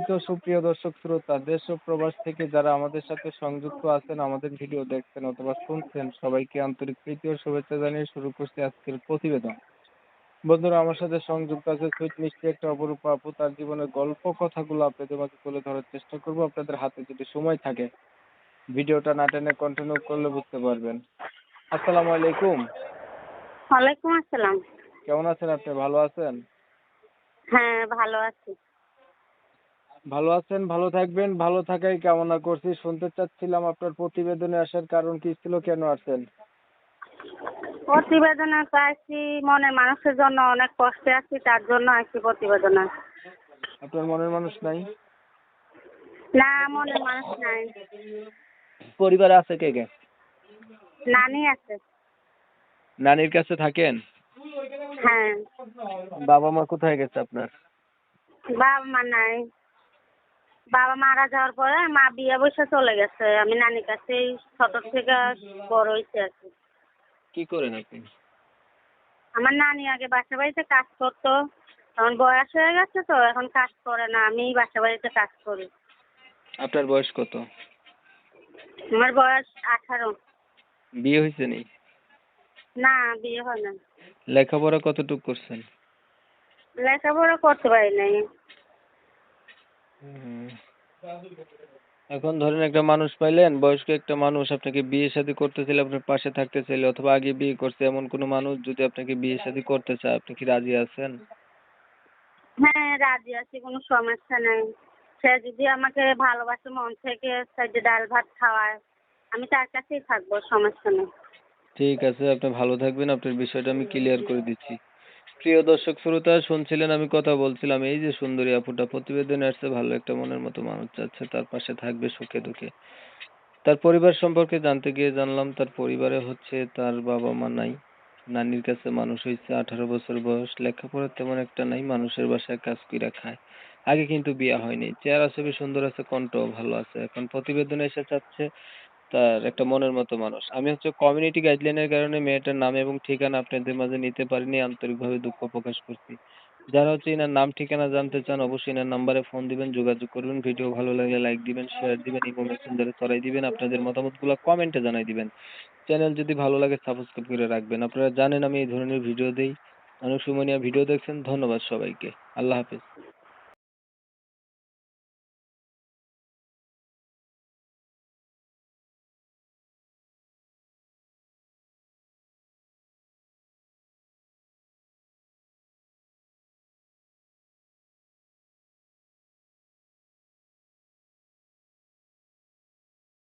সম্মানিত সুপ্রিয় দর্শক শ্রোতা দেশ ও প্রবাস থেকে যারা আমাদের সাথে সংযুক্ত আছেন আমাদের ভিডিও দেখছেন অথবা শুনছেন সবাইকে আন্তরিক প্রীতি ও শুভেচ্ছা জানিয়ে শুরু করছি আজকের প্রতিবেদন। বন্ধুরা আমার সাথে সংযুক্ত আছে সুইট মিষ্টি একটা অপরূপ আপু। তার জীবনের গল্প কথাগুলো আপনাদের মাঝে তুলে ধরার চেষ্টা করব। আপনাদের হাতে যদি সময় থাকে ভিডিওটা না টেনে কন্টিনিউ করলে বুঝতে পারবেন। আসসালামু আলাইকুম। ওয়ালাইকুম আসসালাম। কেমন আছেন আপনি? ভালো আছেন? হ্যাঁ ভালো আছি। ভালো আছেন ভালো থাকবেন ভালো থাকাই কামনা করছি। শুনতে চাচ্ছিলাম আপনার প্রতিবেদনে আসার কারণ কি ছিল কেন আসেন? প্রতিবেদনে চাইছি মনে মানুষের জন্য অনেক কষ্টে আছি তার জন্য আসছি প্রতিবেদনে। আপনার মনের মানুষ নাই? না মনে মানুষ নাই। পরিবারে আছে কে কে? নানি আছে। নানির কাছে থাকেন? হ্যাঁ। বাবা মা কোথায় গেছে আপনার? বাবা মা নাই। বাবা মারা যাওয়ার পরে মা বিয়ে বসে চলে গেছে। আমি নানির কাছেই ছোট থেকে বড় হয়েছি আর কি। কি করেন আপনি? আমার নানি আগে বাসা বাড়িতে কাজ করতো। এখন বয়স হয়ে গেছে তো এখন কাজ করে না। আমি বাসা বাড়িতে কাজ করি। আপনার বয়স কত? আমার বয়স আঠারো। বিয়ে হয়েছে নি? না বিয়ে হয় না লেখাপড়া কতটুকু করছেন? লেখাপড়া করতে পারি নাই। এখন ধরেন একটা মানুষ পাইলেন বয়স্ক একটা মানুষ আপনাকে বিয়ে শাদী করতে চাইলে আপনার পাশে থাকতে চাইলে অথবা আগে বিয়ে করছে এমন কোনো মানুষ যদি আপনাকে বিয়ে শাদী করতে চায় আপনি কি রাজি আছেন? হ্যাঁ রাজি আছি কোনো সমস্যা নেই। সে যদি আমাকে ভালোবাসে মন থেকে যে ডাল ভাত খাওয়ায় আমি তার কাছেই থাকব সমস্যা নেই। ঠিক আছে আপনি ভালো থাকবেন আপনার বিষয়টা আমি ক্লিয়ার করে দিচ্ছি। প্রিয় দর্শক শ্রোতা, শুনছিলেন আমি কথা বলছিলাম, এই যে সুন্দরী আপুটা, প্রতিবেদনে আসছে ভালো একটা মনের মতো মানুষ চাচ্ছে তার পাশে থাকবে সুখে দুঃখে। তার পরিবার সম্পর্কে জানতে গিয়ে জানলাম, তার পরিবারে হচ্ছে তার বাবা মা নাই, নানির কাছে মানুষ হয়েছে আঠারো বছর বয়স, লেখাপড়া তেমন একটা নাই, মানুষের বাসায় কাজ কইরা খায়। আগে কিন্তু বিয়ে হয়নি, চেহারা ছবি সুন্দর আছে, কণ্ঠও ভালো আছে, এখন প্রতিবেদনে এসে চাচ্ছে তার একটা মনের মতো মানুষ। আমি হচ্ছে কমিউনিটি গাইডলাইনের কারণে মেয়েটার নাম এবং ঠিকানা আপনাদের মাঝে নিতে পারিনি, আন্তরিকভাবে দুঃখ প্রকাশ করছি। যারা হচ্ছে এনার নাম ঠিকানা জানতে চান, অবশ্যই এনার নাম্বারে ফোন দিবেন, যোগাযোগ করবেন ভিডিও ভালো লাগলে লাইক দিবেন শেয়ার দিবেন ইমো মেসেঞ্জারে ছড়াই দিবেন, আপনাদের মতামতগুলো কমেন্টে জানাই দিবেন। চ্যানেল যদি ভালো লাগে সাবস্ক্রাইব করে রাখবেন। আপনারা জানেন আমি এই ধরনের ভিডিও দেই। অনেক সময় নিয়ে ভিডিও দেখছেন, ধন্যবাদ সবাইকে। আল্লাহ হাফেজ।